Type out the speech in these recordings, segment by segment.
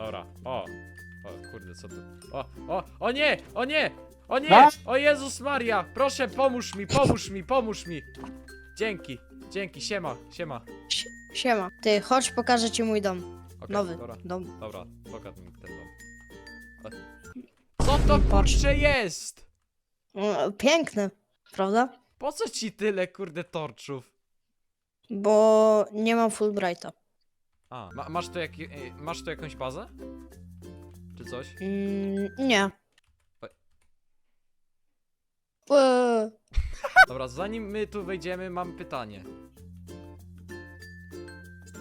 Dobra, o. O kurde, co tu? O, o, o nie! O nie! O nie! No? O Jezus Maria! Proszę, pomóż mi, pomóż mi, pomóż mi! Dzięki, dzięki, siema, siema. Siema. Ty, chodź, pokażę ci mój dom. Okej, Nowy Dobra, dom. dobra, pokaż mi ten dom. O. Co to Patrz. kurcze jest? O, Piękny, prawda? Po co ci tyle kurde torczów? Bo nie mam Fulbrighta. A, ma, masz tu jak, e, masz tu jakąś bazę? Czy coś? Mm, nie. Eee, Dobra, zanim my tu wejdziemy, mam pytanie.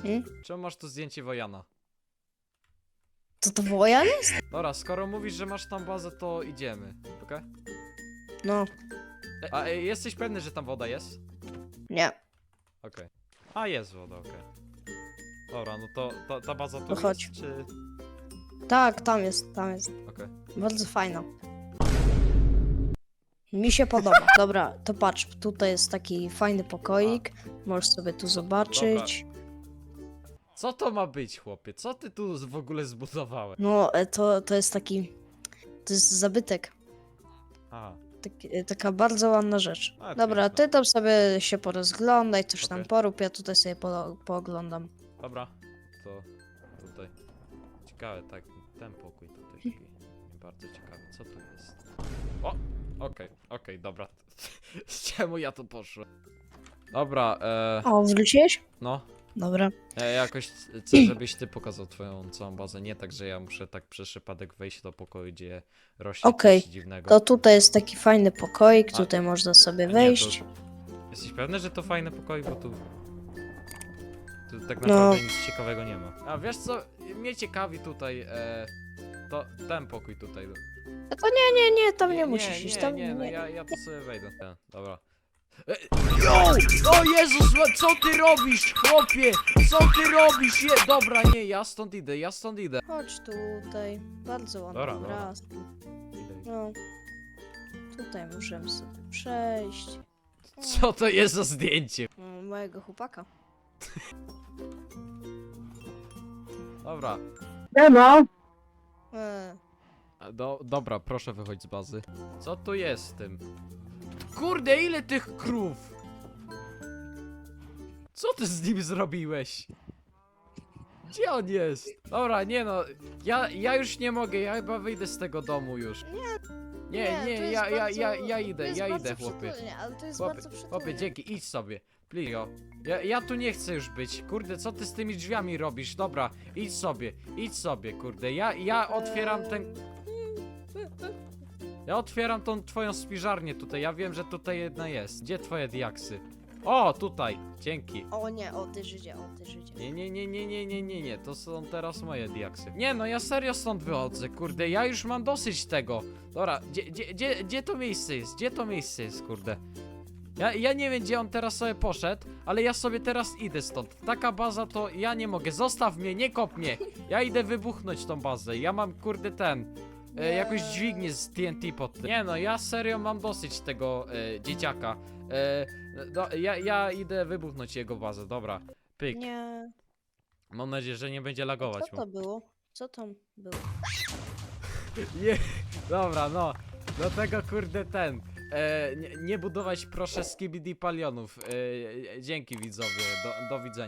Hmm? Czemu masz tu zdjęcie Wojana? To to wojan jest? Dobra, skoro mówisz, że masz tam bazę, to idziemy, okej? No, E, A e, jesteś pewny, że tam woda jest? nie. Okej. A jest woda, okej. Dobra, no to, to ta baza tu No chodź. jest, czy... Tak, tam jest, tam jest. Okej. Bardzo fajna. Mi się podoba. Dobra, to patrz, tutaj jest taki fajny pokoik. Możesz sobie tu zobaczyć. Co to ma być, chłopie? Co ty tu z- w ogóle zbudowałeś? No, e, to, to jest taki. To jest zabytek. Taki, e, taka bardzo ładna rzecz. A, Dobra, ty tam sobie się porozglądaj, coś tam Okej. porób, ja tutaj sobie po, pooglądam. Dobra, to tutaj. Ciekawe, tak, ten pokój tutaj taki. Bardzo ciekawy, co tu jest? O! Okej, okej, dobra. Czemu ja tu poszłem? Dobra, e, O, wróciłeś? no. Dobra. Ja jakoś chcę, żebyś ty pokazał twoją całą bazę. Nie tak, że ja muszę tak przez przypadek wejść do pokoju, gdzie rośnie Okej, coś dziwnego. To tutaj jest taki fajny pokoik, A- tutaj można sobie A nie, wejść. to- Jesteś pewny, że to fajny pokój, bo tu... Tu tak No. naprawdę nic ciekawego nie ma. A wiesz co, mnie ciekawi tutaj, e, to ten pokój tutaj. No to nie, nie, nie, tam nie, musisz iść, tam nie, no nie. ja, ja tu sobie wejdę. E, dobra. E, Jo! O Jezus, ma- co ty robisz, chłopie? Co ty robisz? Je, dobra, nie, ja stąd idę, ja stąd idę. Chodź tutaj, bardzo ładny Dobra, dobra. obraz. No. Tutaj możemy sobie przejść. Co to jest za zdjęcie? Mojego chłopaka. Dobra. Siema. E, A, Do, dobra, proszę wychodź z bazy. Co tu jest z tym? Kurde, ile tych krów? Co ty z nim zrobiłeś? Gdzie on jest? Dobra, nie no, ja, ja już nie mogę, ja chyba wyjdę z tego domu już. Nie, nie, to jest ja, ja, bardzo- ja, ja to idę, jest ja bardzo idę, chłopie. przytulnie, ale to jest Chłopie, bardzo przytulnie. chłopie, dzięki, idź sobie. Plio. Ja, ja tu nie chcę już być. Kurde, co ty z tymi drzwiami robisz? Dobra, idź sobie, idź sobie, kurde. Ja, ja otwieram ten... Ja otwieram tą twoją spiżarnię tutaj. Ja wiem, że tutaj jedna jest. Gdzie twoje diaksy? O, tutaj. Dzięki. O nie, o ty Żydzie, o ty Żydzie. Nie, nie, nie, nie, nie, nie, nie, nie, to są teraz moje diaksy. Nie no, ja serio stąd wychodzę, kurde, ja już mam dosyć tego. Dobra, gdzie, gdzie, gdzie, gdzie to miejsce jest? Gdzie to miejsce jest, kurde? Ja, ja nie wiem, gdzie on teraz sobie poszedł, ale ja sobie teraz idę stąd. Taka baza to ja nie mogę. Zostaw mnie, nie kop mnie. Ja idę wybuchnąć tą bazę. Ja mam, kurde, ten. E, jakąś dźwignię z TNT pod tym. Nie no, ja serio mam dosyć tego e, dzieciaka. E, do, ja, ja idę wybuchnąć jego bazę, dobra. Pyk. Nie. Mam nadzieję, że nie będzie lagować Co mu. to było? Co tam było? Nie, dobra, no. Dlatego kurde ten. E, nie, nie budować proszę skibidi palionów. E, dzięki widzowie. Do, do widzenia.